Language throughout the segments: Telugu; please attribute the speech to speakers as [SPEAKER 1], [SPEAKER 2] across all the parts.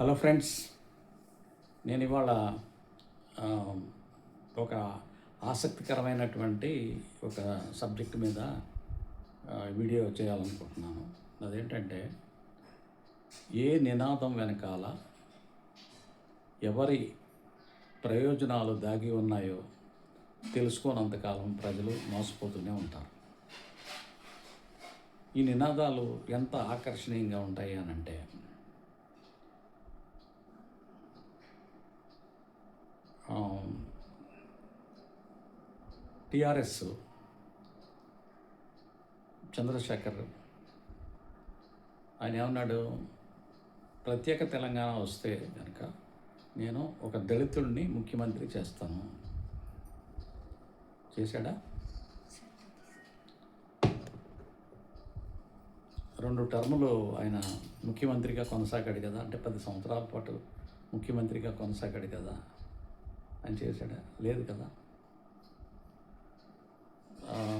[SPEAKER 1] హలో ఫ్రెండ్స్ నేను ఇవాళ ఒక ఆసక్తికరమైనటువంటి ఒక సబ్జెక్ట్ మీద వీడియో చేయాలనుకుంటున్నాను. అదేంటంటే ఏ నినాదం వెనకాల ఎవరి ప్రయోజనాలు దాగి ఉన్నాయో తెలుసుకోనంతకాలం ప్రజలు మోసపోతూనే ఉంటారు. ఈ నినాదాలు ఎంత ఆకర్షణీయంగా ఉంటాయి అని టిఆర్ఎస్ చంద్రశేఖర్ ఆయన ఏమన్నాడు? ప్రత్యేక తెలంగాణ వస్తే కనుక నేను ఒక దళితుడిని ముఖ్యమంత్రి చేస్తాను. చేశాడా? రెండు టర్ములు ఆయన ముఖ్యమంత్రిగా కొనసాగాడు కదా అంటే పది సంవత్సరాల పాటు ముఖ్యమంత్రిగా కొనసాగాడు కదా. అని చేశాడా. లేదు కదా.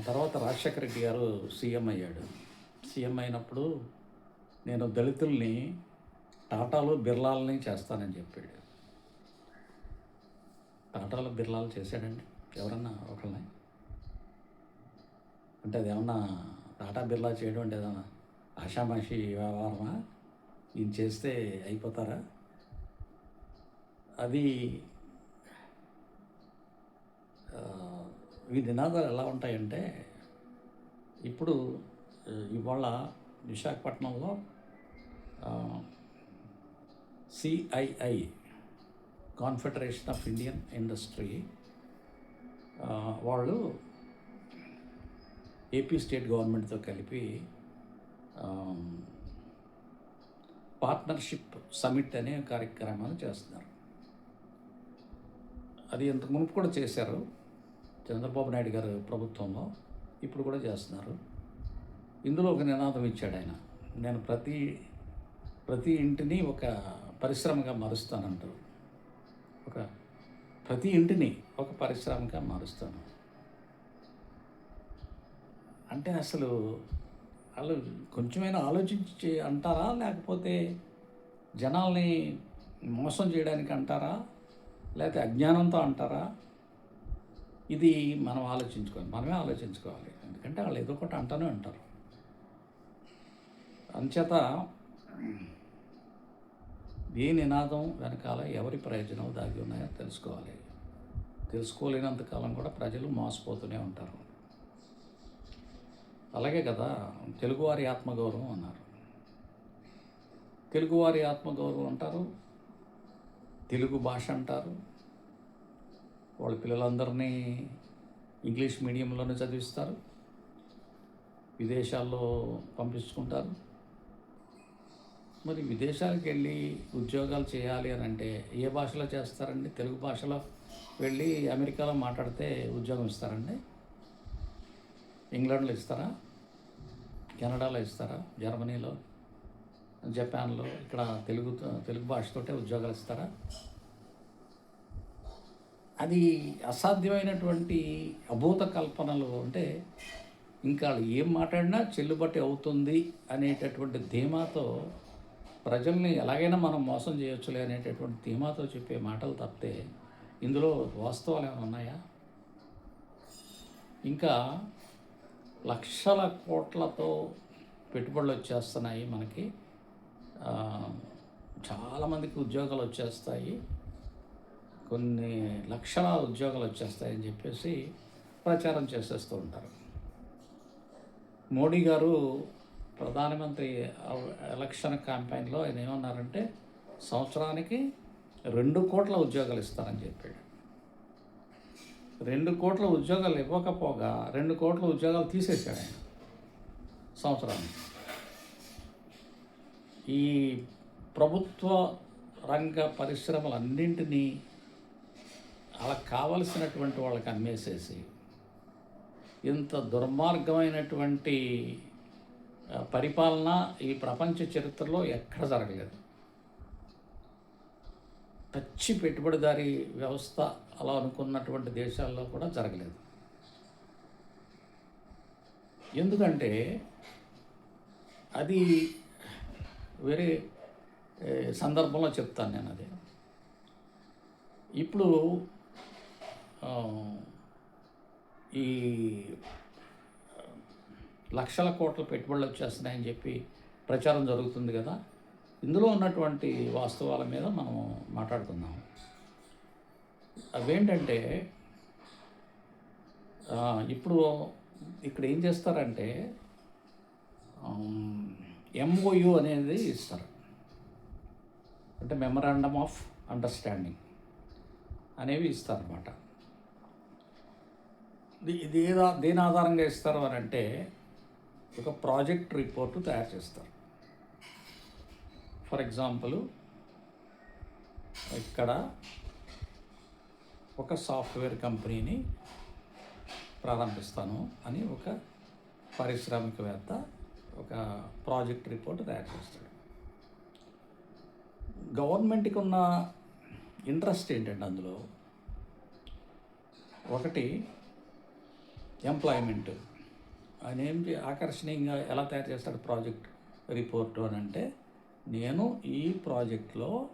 [SPEAKER 1] తర్వాత రాజశేఖర రెడ్డి గారు సీఎం అయ్యాడు. సీఎం అయినప్పుడు నేను దళితుల్ని టాటాలు బిర్లాలని చేస్తానని చెప్పాడు. టాటాలు బిర్లాలు చేశాడండి ఎవరన్నా ఒకళ్ళని? అంటే అది ఏమన్నా టాటా బిర్లా చేయడం అంటే ఏదన్నా ఆషామాషి వ్యవహారమా? ఈయన చేస్తే అయిపోతారా? అది ఈ నినాదాలు ఎలా ఉంటాయంటే ఇప్పుడు ఇవాళ విశాఖపట్నంలో CII confederation of Indian industry వాళ్ళు ఏపీ స్టేట్ గవర్నమెంట్తో కలిపి పార్ట్నర్షిప్ సమిట్ అనే కార్యక్రమాలు చేస్తున్నారు. అది ఇంతకు మునుపు కూడా చేశారు. చంద్రబాబు నాయుడు గారు ప్రభుత్వంలో ఇప్పుడు కూడా చేస్తున్నారు. ఇందులో ఒక నినాదం ఇచ్చాడు ఆయన. నేను ప్రతి ప్రతి ఇంటిని ఒక పరిశ్రమగా మారుస్తానంటారు ఒక ప్రతి ఇంటిని ఒక పరిశ్రమగా మారుస్తాను. అంటే అసలు వాళ్ళు కొంచెమైనా ఆలోచించి అంటారా? లేకపోతే జనాల్ని మోసం చేయడానికి అంటారా? లేకపోతే అజ్ఞానంతో అంటారా? ఇది మనం ఆలోచించుకోవాలి మనమే ఆలోచించుకోవాలి. ఎందుకంటే వాళ్ళు ఏదో ఒకటి అంటూనే ఉంటారు. అంచేత ఏ నినాదం వెనకాల ఎవరి ప్రయోజనం దాగి ఉన్నాయో తెలుసుకోవాలి. తెలుసుకోలేనంత కాలం కూడా ప్రజలు మోసపోతూనే ఉంటారు. అలాగే కదా తెలుగువారి ఆత్మగౌరవం అన్నారు. తెలుగువారి ఆత్మగౌరవం అంటారు తెలుగు భాష అంటారు వాళ్ళ పిల్లలందరినీ ఇంగ్లీష్ మీడియంలోనే చదివిస్తారు. విదేశాల్లో పంపించుకుంటారు. మరి విదేశాలకు వెళ్ళి ఉద్యోగాలు చేయాలి అని అంటే ఏ భాషలో చేస్తారండి? తెలుగు భాషలో వెళ్ళి అమెరికాలో మాట్లాడితే ఉద్యోగం ఇస్తారండి? ఇంగ్లాండ్లో ఇస్తారా? కెనడాలో ఇస్తారా? జర్మనీలో? జపాన్లో? ఇక్కడ తెలుగు తెలుగు భాషతోటే ఉద్యోగాలు ఇస్తారా? అది అసాధ్యమైనటువంటి అభూత కల్పనలు అంటే ఇంకా ఏం మాట్లాడినా చెల్లుబాటు అవుతుంది అనేటటువంటి ధీమాతో ప్రజల్ని ఎలాగైనా మనం మోసం చేయొచ్చులే అనేటటువంటి ధీమాతో చెప్పే మాటలు తప్పితే ఇందులో వాస్తవాలు ఏమైనా ఉన్నాయా? ఇంకా లక్షల కోట్లతో పెట్టుబడులు వచ్చేస్తున్నాయి మనకి. చాలామందికి ఉద్యోగాలు వచ్చేస్తాయి. కొన్ని లక్షల ఉద్యోగాలు వచ్చేస్తాయని చెప్పేసి ప్రచారం చేసేస్తూ ఉంటారు. మోడీ గారు ప్రధానమంత్రి ఎలక్షన్ క్యాంపెయిన్లో ఆయన ఏమన్నారంటే సంవత్సరానికి రెండు కోట్ల ఉద్యోగాలు ఇస్తారని చెప్పాడు. రెండు కోట్ల ఉద్యోగాలు ఇవ్వకపోగా రెండు కోట్ల ఉద్యోగాలు తీసేశాడు ఆయన సంవత్సరానికి. ఈ ప్రభుత్వ రంగ పరిశ్రమలన్నింటినీ వాళ్ళకి కావలసినటువంటి వాళ్ళకి అమ్మేసేసి ఇంత దుర్మార్గమైనటువంటి పరిపాలన ఈ ప్రపంచ చరిత్రలో ఎక్కడ జరగలేదు. పచ్చి పెట్టుబడిదారీ వ్యవస్థ అలా అనుకున్నటువంటి దేశాల్లో కూడా జరగలేదు. ఎందుకంటే అది వేరే సందర్భంలో చెప్తాను నేను అది. ఇప్పుడు ఈ లక్షల కోట్ల పెట్టుబడులు వచ్చేస్తున్నాయని చెప్పి ప్రచారం జరుగుతుంది కదా. ఇందులో ఉన్నటువంటి వాస్తవాల మీద మనం మాట్లాడుతున్నాం అవేంటంటే ఇప్పుడు ఇక్కడ ఏం చేస్తారంటే ఎంఓయు అనేది ఇస్తారు. అంటే మెమరాండమ్ ఆఫ్ అండర్స్టాండింగ్ అనేవి ఇస్తారన్నమాట. ఇది- ఇది దేని ఆధారంగా ఇస్తారు అని అంటే ఒక ప్రాజెక్ట్ రిపోర్టు తయారు చేస్తారు. ఫర్ ఎగ్జాంపుల్ ఇక్కడ ఒక సాఫ్ట్వేర్ కంపెనీని ప్రారంభిస్తాను అని ఒక పారిశ్రామికవేత్త ఒక ప్రాజెక్ట్ రిపోర్ట్ తయారు చేస్తాడు. గవర్నమెంట్కి ఉన్న ఇంట్రెస్ట్ ఏంటంటే అందులో ఒకటి ఎంప్లాయ్మెంట్. అనేది ఏం చే- ఆకర్షణీయంగా ఎలా తయారు చేస్తాడు ప్రాజెక్ట్ రిపోర్టు అని అంటే నేను ఈ ప్రాజెక్ట్లో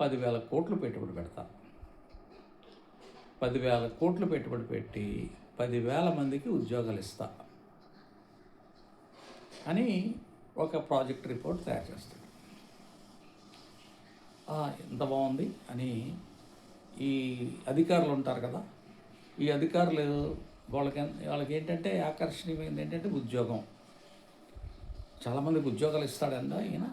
[SPEAKER 1] పదివేల కోట్లు పెట్టుబడి పెడతాను పదివేల కోట్లు పెట్టుబడి పెట్టి పదివేల మందికి ఉద్యోగాలు ఇస్తా అని ఒక ప్రాజెక్ట్ రిపోర్ట్ తయారు చేస్తాడు. ఎంత బాగుంది అని ఈ అధికారులు ఉంటారు కదా ఈ అధికారులు వాళ్ళకి వాళ్ళకి ఏంటంటే ఆకర్షణీయమైనది ఏంటంటే ఉద్యోగం. చాలామందికి ఉద్యోగాలు ఇస్తాడంట ఈయన.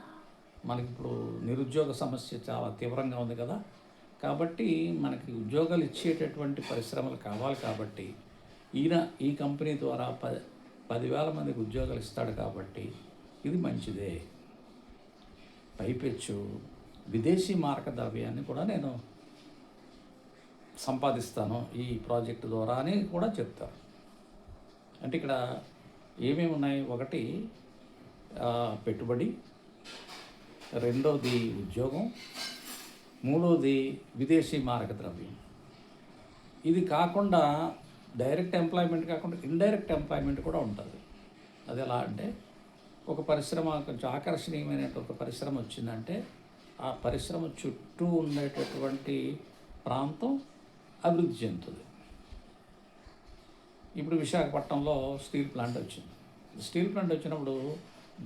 [SPEAKER 1] మనకి ఇప్పుడు నిరుద్యోగ సమస్య చాలా తీవ్రంగా ఉంది కదా. కాబట్టి మనకి ఉద్యోగాలు ఇచ్చేటటువంటి పరిశ్రమలు కావాలి కాబట్టి ఈయన ఈ కంపెనీ ద్వారా పది పదివేల మందికి ఉద్యోగాలు ఇస్తాడు కాబట్టి ఇది మంచిదే. పైపెచ్చు. విదేశీ మార్క ద్రవ్యాన్ని కూడా నేను సంపాదిస్తాను ఈ ప్రాజెక్టు ద్వారా అని కూడా చెప్తారు. అంటే ఇక్కడ ఏమేమి ఉన్నాయి? ఒకటి పెట్టుబడి. రెండవది ఉద్యోగం. మూడవది విదేశీ మారక ద్రవ్యం. ఇది కాకుండా డైరెక్ట్ ఎంప్లాయ్మెంట్ కాకుండా ఇండైరెక్ట్ ఎంప్లాయ్మెంట్ కూడా ఉంటుంది. అది ఎలా అంటే ఒక పరిశ్రమ కొంచెం ఆకర్షణీయమైన ఒక పరిశ్రమ వచ్చిందంటే ఆ పరిశ్రమ చుట్టూ ఉండేటటువంటి ప్రాంతం అభివృద్ధి చెందుతుంది. ఇప్పుడు విశాఖపట్నంలో స్టీల్ ప్లాంట్ వచ్చింది. స్టీల్ ప్లాంట్ వచ్చినప్పుడు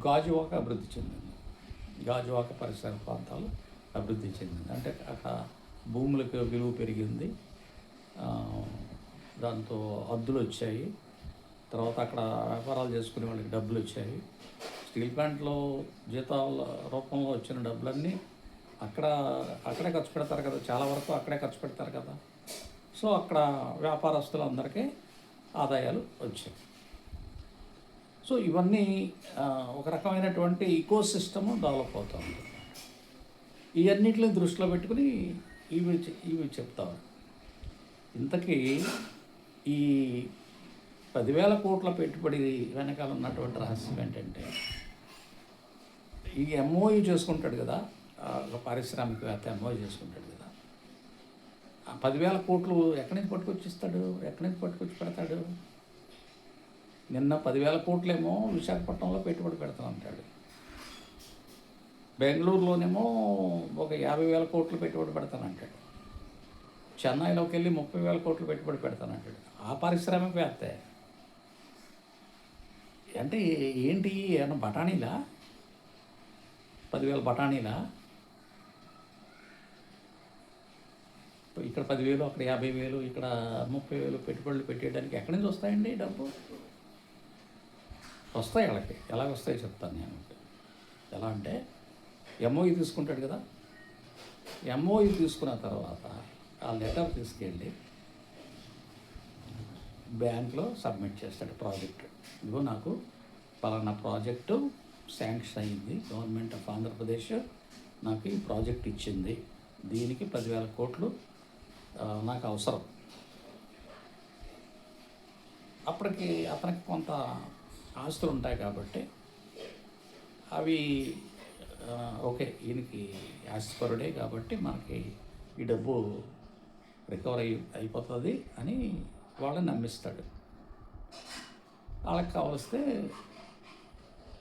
[SPEAKER 1] గాజువాక అభివృద్ధి చెందింది. గాజువాక పరిసర ప్రాంతాలు అభివృద్ధి చెందింది. అంటే అక్కడ భూములకు విలువ పెరిగింది. దాంతో అద్దులు వచ్చాయి. తర్వాత అక్కడ వ్యాపారాలు చేసుకునే వాళ్ళకి డబ్బులు వచ్చాయి. స్టీల్ ప్లాంట్లో జీతాల రూపంలో వచ్చిన డబ్బులన్నీ అక్కడ అక్కడే ఖర్చు పెడతారు కదా. చాలా వరకు అక్కడే ఖర్చు పెడతారు కదా. సో అక్కడ వ్యాపారస్తులందరికీ ఆదాయాలు వచ్చాయి. సో ఇవన్నీ ఒక రకమైనటువంటి ఈకో సిస్టము డెవలప్ అవుతుంది. ఇవన్నిటిని దృష్టిలో పెట్టుకుని ఇవి ఇవి చెప్తారు ఇంతకీ ఈ పదివేల కోట్ల పెట్టుబడి వెనకాల ఉన్నటువంటి రహస్యం ఏంటంటే ఈ ఎంఓయూ చేసుకుంటాడు కదా ఒక పారిశ్రామికవేత్త ఎంఓయూ చేసుకుంటాడు కదా. పదివేల కోట్లు ఎక్కడి నుంచి పట్టుకొచ్చి ఇస్తాడు ఎక్కడి నుంచి పట్టుకొచ్చి పెడతాడు? నిన్న పదివేల కోట్లేమో విశాఖపట్నంలో పెట్టుబడి పెడతానంటాడు. బెంగళూరులోనేమో ఒక యాభై వేల కోట్లు పెట్టుబడి పెడతానంటాడు. చెన్నైలోకి వెళ్ళి ముప్పై వేల కోట్లు పెట్టుబడి పెడతానంటాడు. ఆ పారిశ్రామికవేత్తే అంటే ఏంటి? ఏమన్నా బఠానీలా? పదివేల బఠానీలా? ఇక్కడ పదివేలు అక్కడ యాభై వేలు ఇక్కడ ముప్పై వేలు పెట్టుబడులు పెట్టేయడానికి ఎక్కడి నుంచి వస్తాయండి డబ్బు? వస్తాయి వాళ్ళకి. ఎలా వస్తాయి చెప్తాను నేను. ఎలా అంటే ఎంఓఈ తీసుకుంటాడు కదా. ఎంఓఈ తీసుకున్న తర్వాత ఆ లెటర్ తీసుకెళ్ళి బ్యాంక్లో సబ్మిట్ చేస్తాడు ప్రాజెక్ట్. ఇదిగో నాకు పలానా ప్రాజెక్టు శాంక్షన్ అయింది. గవర్నమెంట్ ఆఫ్ ఆంధ్రప్రదేశ్ నాకు ఈ ప్రాజెక్ట్ ఇచ్చింది. దీనికి పదివేల కోట్లు నాకు అవసరం. అప్పటికి అతనికి కొంత ఆస్తులు ఉంటాయి కాబట్టి అవి ఓకే ఈయనకి ఆస్తిపరుడే కాబట్టి మనకి ఈ డబ్బు రికవర్ అయి అయిపోతుంది అని వాళ్ళని నమ్మిస్తాడు. వాళ్ళకి కావలిస్తే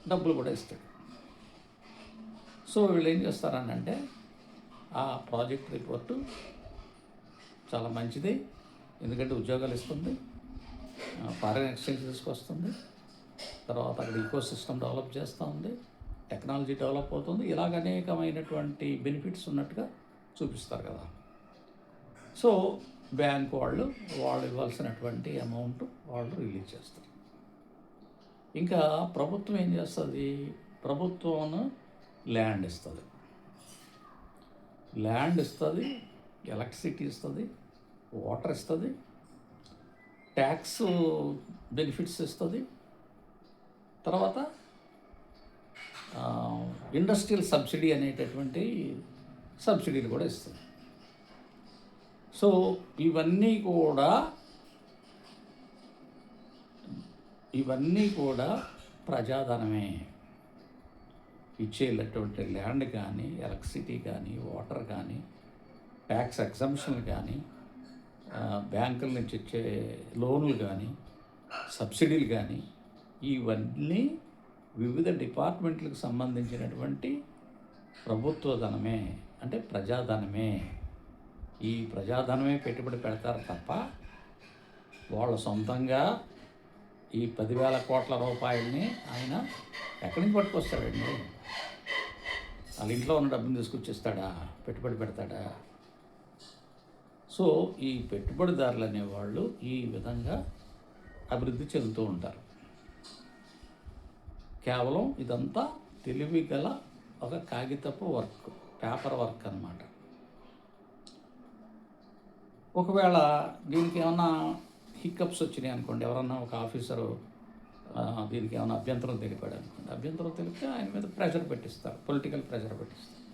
[SPEAKER 1] డబ్బులు కూడా ఇస్తాడు. సో వీళ్ళు ఏం చేస్తారనంటే ఆ ప్రాజెక్ట్ రిపోర్టు చాలా మంచిది. ఎందుకంటే ఉద్యోగాలు ఇస్తుంది. ఫారెన్ ఎక్స్చేంజ్ తీసుకొస్తుంది. తర్వాత అక్కడ ఈకో సిస్టమ్ డెవలప్ చేస్తూ ఉంది. టెక్నాలజీ డెవలప్ అవుతుంది. ఇలాగ అనేకమైనటువంటి బెనిఫిట్స్ ఉన్నట్టుగా చూపిస్తారు కదా. సో బ్యాంక్ వాళ్ళు వాళ్ళు ఇవ్వాల్సినటువంటి అమౌంట్ వాళ్ళు రిలీజ్ చేస్తారు. ఇంకా ప్రభుత్వం ఏం చేస్తుంది? ప్రభుత్వం ల్యాండ్ ఇస్తుంది. ల్యాండ్ ఇస్తుంది. ఎలక్ట్రిసిటీ ఇస్తుంది వాటర్ ఇస్తుంది ట్యాక్స్ బెనిఫిట్స్ ఇస్తుంది. తర్వాత ఇండస్ట్రియల్ సబ్సిడీ అనేటటువంటి సబ్సిడీలు కూడా ఇస్తుంది. సో ఇవన్నీ కూడా ఇవన్నీ కూడా ప్రజాధనమే. ఇచ్చేటటువంటి ల్యాండ్ కానీ ఎలక్ట్రిసిటీ కానీ వాటర్ కానీ ట్యాక్స్ ఎగ్జంప్షన్లు కానీ బ్యాంకుల నుంచి ఇచ్చే లోన్లు కానీ సబ్సిడీలు కానీ ఇవన్నీ వివిధ డిపార్ట్మెంట్లకు సంబంధించినటువంటి ప్రభుత్వ ధనమే అంటే ప్రజాధనమే. ఈ ప్రజాధనమే పెట్టుబడి పెడతారు తప్ప వాళ్ళ సొంతంగా ఈ పదివేల కోట్ల రూపాయలని ఆయన ఎక్కడి నుంచి పట్టుకొస్తాడండి? వాళ్ళ ఇంట్లో ఉన్న డబ్బుని తీసుకొచ్చిస్తాడా? పెట్టుబడి పెడతాడా? సో ఈ పెట్టుబడిదారులు అనేవాళ్ళు ఈ విధంగా అభివృద్ధి చెందుతూ ఉంటారు. కేవలం ఇదంతా తెలివి గల ఒక కాగితపు వర్క్ పేపర్ వర్క్ అన్నమాట. ఒకవేళ దీనికి ఏమన్నా హిక్కప్స్ వచ్చినాయి అనుకోండి ఎవరన్నా ఒక ఆఫీసరు దీనికి ఏమైనా అభ్యంతరం తెలిపాడు అనుకోండి అభ్యంతరం తెలిపితే ఆయన మీద ప్రెషర్ పెట్టిస్తారు పొలిటికల్ ప్రెషర్ పెట్టిస్తారు.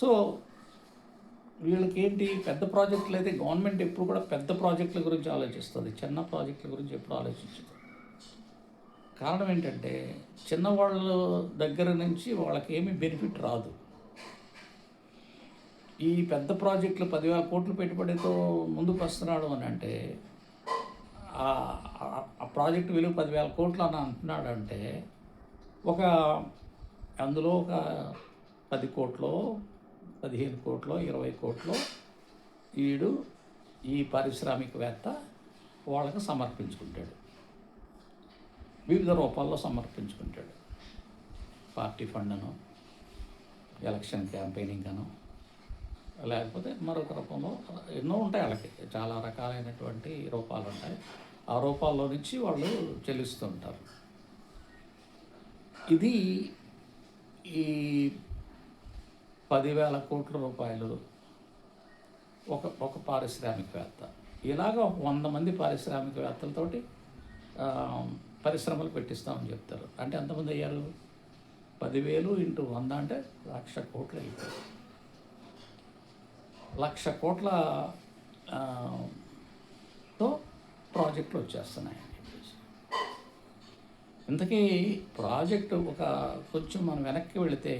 [SPEAKER 1] సో వీళ్ళకి ఏంటి పెద్ద ప్రాజెక్టులు అయితే గవర్నమెంట్ ఎప్పుడు కూడా పెద్ద ప్రాజెక్టుల గురించి ఆలోచిస్తుంది. చిన్న ప్రాజెక్టుల గురించి ఎప్పుడు ఆలోచించదు. కారణం ఏంటంటే చిన్నవాళ్ళ దగ్గర నుంచి వాళ్ళకి ఏమీ బెనిఫిట్ రాదు. ఈ పెద్ద ప్రాజెక్టులు పదివేల కోట్లు పెట్టుబడితో ముందుకు వస్తున్నాడు అని అంటే ఆ- ఆ- ప్రాజెక్టు విలువ పదివేల కోట్లు అని అంటున్నాడు అంటే ఒక అందులో ఒక పది కోట్లు పదిహేను కోట్లో ఇరవై కోట్లో వీడు ఈ పారిశ్రామికవేత్త వాళ్ళకి సమర్పించుకుంటాడు. వివిధ రూపాల్లో సమర్పించుకుంటాడు. పార్టీ ఫండ్ను ఎలక్షన్ క్యాంపెయినింగ్ అను లేకపోతే మరొక రూపంలో ఎన్నో ఉంటాయి వాళ్ళకి. చాలా రకాలైనటువంటి రూపాలు ఉంటాయి. ఆ రూపాల్లో నుంచి వాళ్ళు చెల్లిస్తూ ఉంటారు. ఇది ఈ పదివేల కోట్ల రూపాయలు ఒక ఒక పారిశ్రామికవేత్త. ఇలాగ వంద మంది పారిశ్రామికవేత్తలతోటి పరిశ్రమలు పెట్టిస్తామని చెప్తారు. అంటే ఎంతమంది అయ్యారు? పదివేలు ఇంటూ వంద అంటే లక్ష కోట్లు అయిపోయారు లక్ష కోట్ల తో ప్రాజెక్టులు వచ్చేస్తున్నాయి ఇంతకీ ప్రాజెక్టు ఒక కొంచెం మనం వెనక్కి వెళితే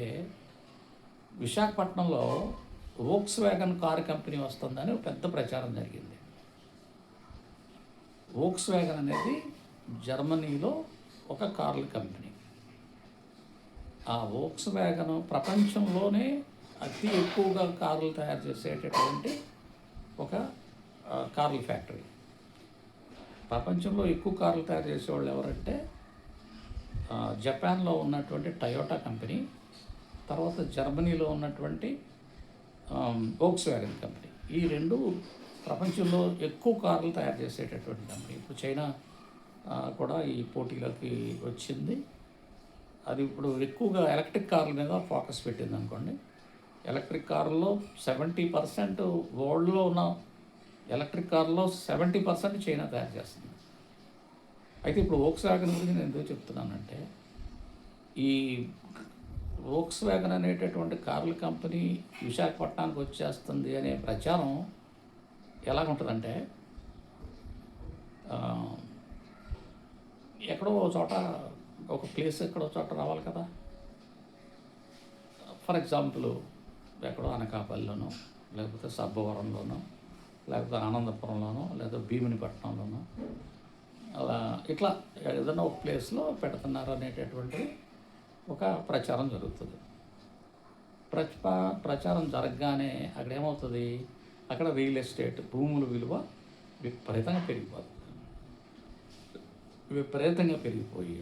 [SPEAKER 1] విశాఖపట్నంలో వోక్స్ వ్యాగన్ కార్ కంపెనీ వస్తుందని ఒక పెద్ద ప్రచారం జరిగింది. వోక్స్ వ్యాగన్ అనేది జర్మనీలో ఒక కార్ల కంపెనీ. ఆ వోక్స్ వ్యాగన్ ప్రపంచంలోనే అతి ఎక్కువగా కార్లు తయారు చేసేటటువంటి ఒక కార్ల ఫ్యాక్టరీ. ప్రపంచంలో ఎక్కువ కార్లు తయారు చేసేవాళ్ళు ఎవరంటే జపాన్లో ఉన్నటువంటి టయోటా కంపెనీ. తర్వాత జర్మనీలో ఉన్నటువంటి వోక్స్ వ్యాగన్ కంపెనీ ఈ రెండు ప్రపంచంలో ఎక్కువ కార్లు తయారు చేసేటటువంటి కంపెనీ ఇప్పుడు చైనా కూడా ఈ పోటీలోకి వచ్చింది. అది ఇప్పుడు ఎక్కువగా ఎలక్ట్రిక్ కార్ల మీద ఫోకస్ పెట్టింది అనుకోండి. ఎలక్ట్రిక్ కార్లో సెవెంటీ పర్సెంట్ వరల్డ్లో ఉన్న ఎలక్ట్రిక్ కార్లో సెవెంటీ పర్సెంట్ చైనా తయారు చేస్తుంది. అయితే ఇప్పుడు వోక్స్ వ్యాగన్ గురించి నేను ఎందుకు చెప్తున్నానంటే ఈ వోక్స్ వ్యాగన్ అనేటటువంటి కార్ల కంపెనీ విశాఖపట్నానికి వచ్చేస్తుంది అనే ప్రచారం ఎలాగుంటుందంటే ఎక్కడో ఒక చోట ఒక ప్లేస్ ఎక్కడో చోట రావాలి కదా. ఫర్ ఎగ్జాంపుల్ ఎక్కడో అనకాపల్లిలోనో లేకపోతే సబ్బవరంలోనో లేకపోతే ఆనందపురంలోనో లేదా భీమునిపట్నంలోనో అలా ఇట్లా ఏదైనా ఒక ప్లేస్లో పెడుతున్నారు అనేటటువంటి ఒక ప్రచారం జరుగుతుంది. ప్రచ ప్రచారం జరగగానే అక్కడ ఏమవుతుంది అక్కడ రియల్ ఎస్టేట్ భూముల విలువ విపరీతంగా పెరిగిపోతుంది విపరీతంగా పెరిగిపోయి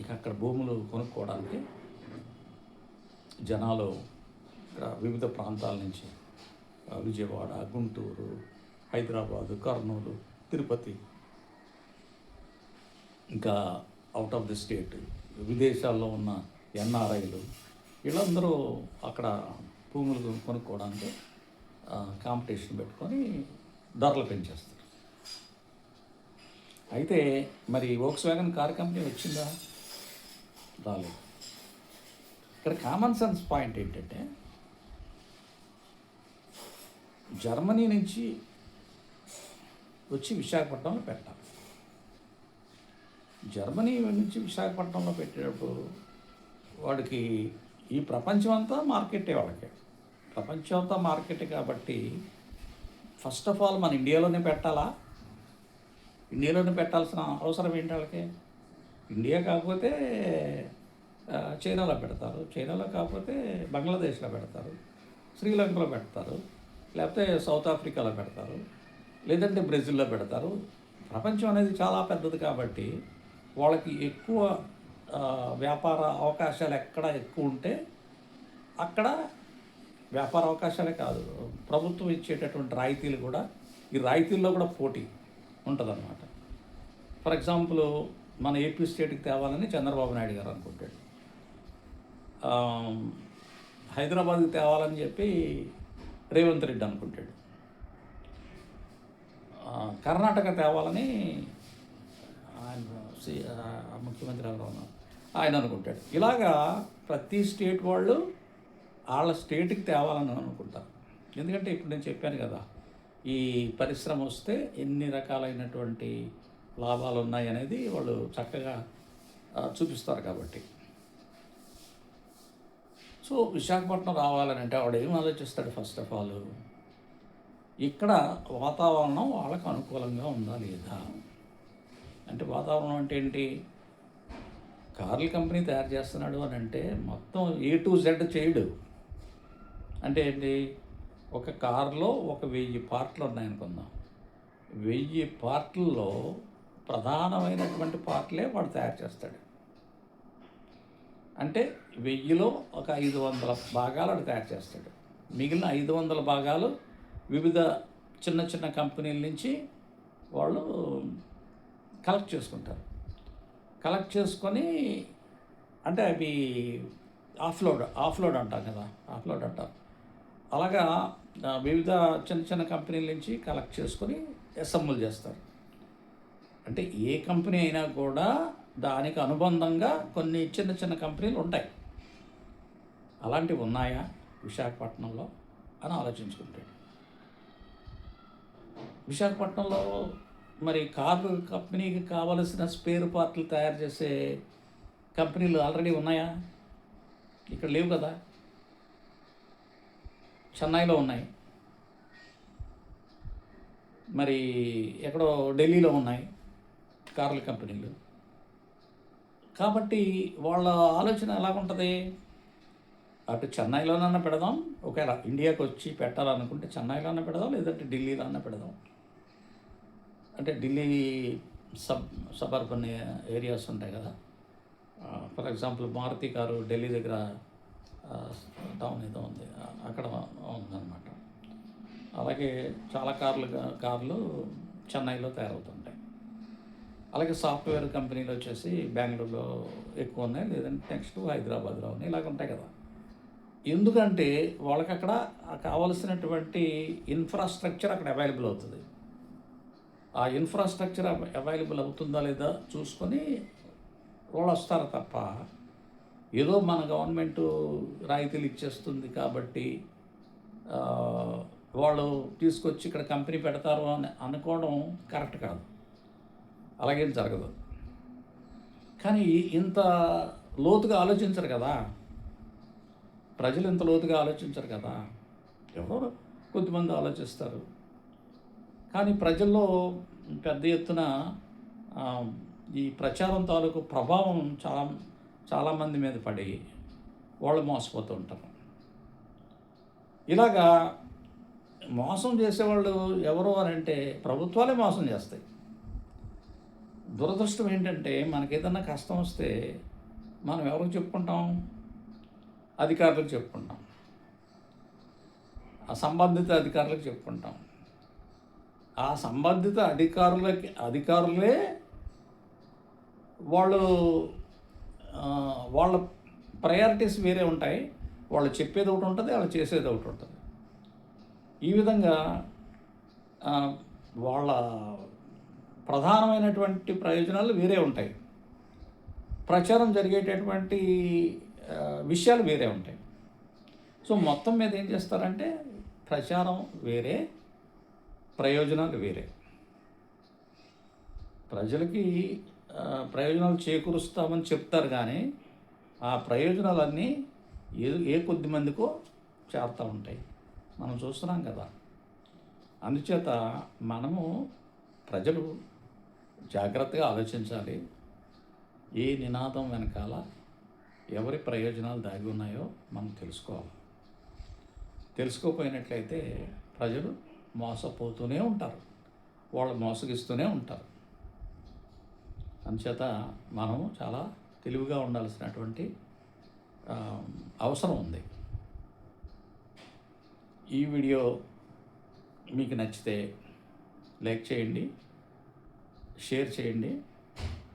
[SPEAKER 1] ఇక అక్కడ భూములు కొనుక్కోవడానికి జనాలు ఇక్కడ వివిధ ప్రాంతాల నుంచి విజయవాడ గుంటూరు హైదరాబాదు కర్నూలు తిరుపతి ఇంకా అవుట్ ఆఫ్ ది స్టేట్ విదేశాల్లో ఉన్న ఎన్ఆర్ఐలు వీళ్ళందరూ అక్కడ భూములు కొనుక్కోవడానికి కాంపిటీషన్ పెట్టుకొని ధరలు పెంచేస్తారు. అయితే మరి వోక్స్ వ్యాగన్ కార్ కంపెనీ వచ్చిందా? రాలేదు. ఇక్కడ కామన్ సెన్స్ పాయింట్ ఏంటంటే జర్మనీ నుంచి వచ్చి విశాఖపట్నంలో పెట్టాలి. జర్మనీ నుంచి విశాఖపట్నంలో పెట్టేటప్పుడు వాడికి ఈ ప్రపంచం అంతా మార్కెటే వాళ్ళకి. ప్రపంచం అంతా మార్కెట్ కాబట్టి ఫస్ట్ ఆఫ్ ఆల్ మన ఇండియాలోనే పెట్టాలా? ఇండియాలోనే పెట్టాల్సిన అవసరం ఏంటి వాళ్ళకి? ఇండియా కాకపోతే చైనాలో పెడతారు. చైనాలో కాకపోతే బంగ్లాదేశ్లో పెడతారు. శ్రీలంకలో పెడతారు. లేకపోతే సౌత్ ఆఫ్రికాలో పెడతారు. లేదంటే బ్రెజిల్లో పెడతారు. ప్రపంచం అనేది చాలా పెద్దది కాబట్టి వాళ్ళకి ఎక్కువ వ్యాపార అవకాశాలు ఎక్కడ ఎక్కువ ఉంటే అక్కడ వ్యాపార అవకాశాలే కాదు. ప్రభుత్వం ఇచ్చేటటువంటి రాయితీలు కూడా ఈ రాయితీల్లో కూడా పోటీ ఉంటుందన్నమాట. ఫర్ ఎగ్జాంపుల్ మన ఏపీ స్టేట్కి తేవాలని చంద్రబాబు నాయుడు గారు అనుకుంటాడు. హైదరాబాద్కి తేవాలని చెప్పి రేవంత్ రెడ్డి అనుకుంటాడు. కర్ణాటక తేవాలని ఆయన ముఖ్యమంత్రి ఎవరు ఉన్నారు. ఆయన అనుకుంటాడు. ఇలాగా ప్రతి స్టేట్ వాళ్ళు వాళ్ళ స్టేట్కి తేవాలని అనుకుంటారు ఎందుకంటే ఇప్పుడు నేను చెప్పాను కదా ఈ పరిశ్రమ వస్తే ఎన్ని రకాలైనటువంటి లాభాలు ఉన్నాయి అనేది వాళ్ళు చక్కగా చూపిస్తారు కాబట్టి. సో విశాఖపట్నం రావాలని అంటే వాడు ఏం ఆలోచిస్తాడు ఫస్ట్ ఆఫ్ ఆల్? ఇక్కడ వాతావరణం వాళ్ళకు అనుకూలంగా ఉందా లేదా? అంటే వాతావరణం అంటే ఏంటి? కార్ల కంపెనీ తయారు చేస్తున్నాడు అని అంటే మొత్తం ఏ టు జెడ్ చేయడు. అంటే ఏంటి? ఒక కార్లో ఒక వెయ్యి పార్ట్లు ఉన్నాయనుకుందాం. వెయ్యి పార్ట్లలో ప్రధానమైనటువంటి పార్ట్లే వాడు తయారు చేస్తాడు. అంటే వెయ్యిలో ఒక ఐదు వందల భాగాలు వాడు తయారు చేస్తాడు. మిగిలిన ఐదు వందల భాగాలు వివిధ చిన్న చిన్న కంపెనీల నుంచి వాళ్ళు కలెక్ట్ చేసుకుంటారు. కలెక్ట్ చేసుకొని అంటే అవి ఆఫ్లోడ్ ఆఫ్లోడ్ అంటాం కదా ఆఫ్లోడ్ అంటారు అలాగా వివిధ చిన్న చిన్న కంపెనీల నుంచి కలెక్ట్ చేసుకొని అసెంబుల్ చేస్తారు. అంటే ఏ కంపెనీ అయినా కూడా దానికి అనుబంధంగా కొన్ని చిన్న చిన్న కంపెనీలు ఉంటాయి. అలాంటివి ఉన్నాయా విశాఖపట్నంలో అని ఆలోచించుకుంటాడు విశాఖపట్నంలో మరి కార్లు కంపెనీకి కావలసిన స్పేర్ పార్ట్లు తయారు చేసే కంపెనీలు ఆల్రెడీ ఉన్నాయా? ఇక్కడ లేవు కదా. చెన్నైలో ఉన్నాయి. మరి ఎక్కడో ఢిల్లీలో ఉన్నాయి కార్ల కంపెనీలు. కాబట్టి వాళ్ళ ఆలోచన ఎలా ఉంటుంది అటు చెన్నైలోనన్నా పెడదాం. ఒకవేళ ఇండియాకి వచ్చి పెట్టాలనుకుంటే చెన్నైలోనే పెడదాం లేదంటే ఢిల్లీలోనే పెడదాం. అంటే ఢిల్లీ సబ్ సబర్బన్ ఏరియాస్ ఉంటాయి కదా. For example Maruti car Delhi దగ్గర టౌన్ ఏదో ఉంది. అక్కడ ఉందన్నమాట. అలాగే చాలా కార్లు కార్లు చెన్నైలో తయారవుతుంటాయి. అలాగే సాఫ్ట్వేర్ కంపెనీలు వచ్చేసి బెంగళూరులో ఎక్కువ ఉన్నాయి. లేదంటే నెక్స్ట్ హైదరాబాద్లో ఉన్నాయి. ఇలాగ ఉంటాయి కదా. ఎందుకంటే వాళ్ళకి అక్కడ కావలసినటువంటి ఇన్ఫ్రాస్ట్రక్చర్ అక్కడ అవైలబుల్ అవుతుంది. ఆ ఇన్ఫ్రాస్ట్రక్చర్ అవైలబుల్ అవుతుందా లేదా చూసుకొని వాళ్ళు వస్తారు తప్ప ఏదో మన గవర్నమెంట్ రాయితీలు ఇచ్చేస్తుంది కాబట్టి వాళ్ళు తీసుకొచ్చి ఇక్కడ కంపెనీ పెడతారు అని అనుకోవడం కరెక్ట్ కాదు. అలాగేం జరగదు. కానీ ఇంత లోతుగా ఆలోచించరు కదా. ప్రజలు ఇంత లోతుగా ఆలోచించరు కదా. ఎవరు? కొద్దిమంది ఆలోచిస్తారు. కానీ ప్రజల్లో పెద్ద ఎత్తున ఈ ప్రచారం తాలూకు ప్రభావం చాలా చాలామంది మీద పడి వాళ్ళు మోసపోతూ ఉంటారు. ఇలాగా మోసం చేసేవాళ్ళు ఎవరు అని అంటే ప్రభుత్వాలే మోసం చేస్తాయి. దురదృష్టం ఏంటంటే మనకేదన్నా కష్టం వస్తే మనం ఎవరికి చెప్పుకుంటాం? అధికారులకు చెప్పుకుంటాం. ఆ సంబంధిత అధికారులకు చెప్పుకుంటాం. ఆ సంబంధిత అధికారులకి అధికారులే వాళ్ళు వాళ్ళ ప్రయారిటీస్ వేరే ఉంటాయి. వాళ్ళు చెప్పేది ఒకటి ఉంటుంది వాళ్ళు చేసేది ఒకటి ఉంటుంది. ఈ విధంగా వాళ్ళ ప్రధానమైనటువంటి ప్రయోజనాలు వేరే ఉంటాయి. ప్రచారం జరిగేటటువంటి విషయాలు వేరే ఉంటాయి. సో మొత్తం మీద ఏం చేస్తారంటే ప్రచారం వేరే ప్రయోజనాలు వేరే. ప్రజలకి ప్రయోజనాలు చేకూరుస్తామని చెప్తారు కానీ ఆ ప్రయోజనాలన్నీ ఏ ఏ కొద్ది మందికో చేరుతూ ఉంటాయి. మనం చూస్తున్నాం కదా. అందుచేత మనము ప్రజలు జాగ్రత్తగా ఆలోచించాలి. ఏ నినాదం వెనకాల ఎవరి ప్రయోజనాలు దాగి ఉన్నాయో మనం తెలుసుకోవాలి. తెలుసుకోపోయినట్లయితే ప్రజలు మోసపోతూనే ఉంటారు. వాళ్ళు మోసగిస్తూనే ఉంటారు. అందుచేత మనము చాలా తెలివిగా ఉండాల్సినటువంటి అవసరం ఉంది. ఈ వీడియో మీకు నచ్చితే లైక్ చేయండి షేర్ చేయండి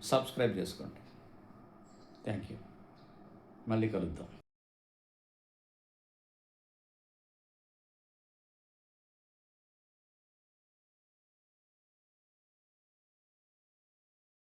[SPEAKER 1] సబ్స్క్రైబ్ చేసుకోండి. Thank you. మళ్ళీ కలుద్దాం.